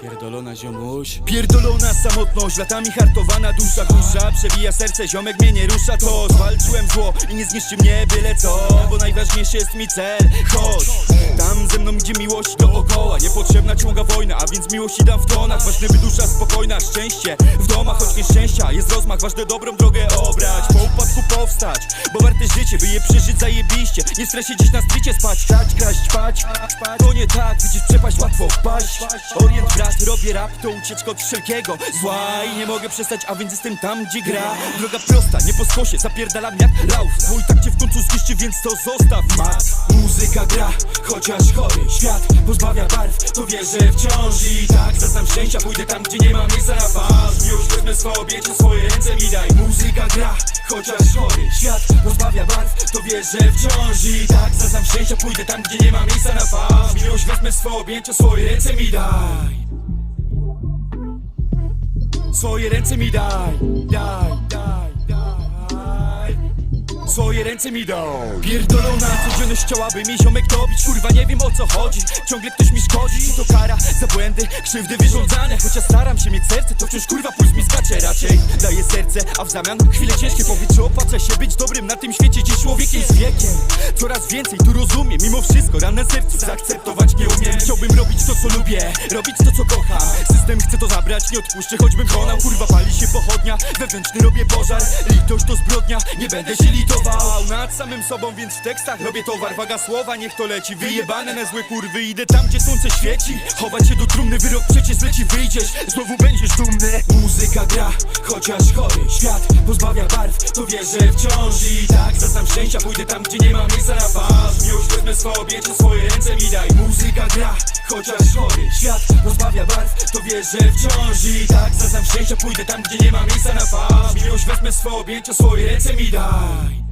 Pierdolona ziomuś. Pierdolona samotność, latami hartowana dusza Dusza przebija serce, ziomek mnie nie rusza. To zwalczyłem zło i nie zniszczy mnie byle co Bo najważniejszy jest mi cel, chodź Tam ze mną gdzie miłość dookoła. Niepotrzebna ciąga wojna, a więc miłości dam w tonach. Ważne by dusza spokojna, szczęście W domach choć nieszczęścia, jest rozmach Ważne dobrą drogę obrać, po upadku powstać Bo warte życie, by je przeżyć zajebiście. Nie stresie dziś na stricie spać, stać, kraść, spać To nie tak, widzisz przepaść, łatwo wpaść. Orient brat, robię rap, to ucieczka od wszelkiego zła. I nie mogę przestać, a więc jestem tam, gdzie gra. Droga prosta, nie po skosie, zapierdalam jak lauf i tak cię w końcu zniszczy, więc to zostaw mat. Muzyka gra, chociaż chory świat pozbawia barw To wierzę wciąż i tak zaznam szczęścia Pójdę tam, gdzie nie ma miejsca na fałsz Już wezmę swoje obiecie, swoje ręce mi daj. Muzyka gra, chociaż chory świat pozbawia barw To wierzę wciąż i tak zaznam szczęścia Pójdę tam, gdzie nie ma miejsca na fałsz Miłość wezmę swoje objęcie, swoje ręce mi daj. Swoje ręce mi daj, daj, daj Swoje ręce mi daj Pierdolona codzienność chciałaby mi ziomek dobić. Kurwa nie wiem o co chodzi. Ciągle ktoś mi szkodzi. To kara za błędy, krzywdy wyrządzane. Chociaż staram się mieć serce To wciąż kurwa A w zamian chwile ciężkie Powiedz czy opłaca się być dobrym na tym świecie Dziś człowiekiem z wiekiem. Coraz więcej tu rozumiem Mimo wszystko ran na sercu zaakceptować nie umiem. Chciałbym robić to co lubię Robić to co kocham. System chce to zabrać, nie odpuszczę choćbym konał. Kurwa pali się pochodnia, wewnętrzny robię pożar. Litość to zbrodnia, nie będę się litował. Nad samym sobą, więc w tekstach robię towar. Waga słowa, niech to leci Wyjebane na złe kurwy, idę tam gdzie słońce świeci. Chować się do trumny, wyrok przecież leci Wyjdziesz, znowu będziesz dumny. Muzyka gra, chociaż chory świat Pozbawia barw, to wierzę wciąż I tak zaznam szczęścia, pójdę tam gdzie nie ma miejsca na fałsz Już wezmę swoje obiecie, swoje ręce mi daj. Muzyka gra, chociaż chory świat Pozbawia barw, to wierzę wciąż I tak zaznam szczęścia, pójdę tam gdzie nie ma miejsca na fałsz Miłość wezmę swoje objęcie, swoje ręce mi daj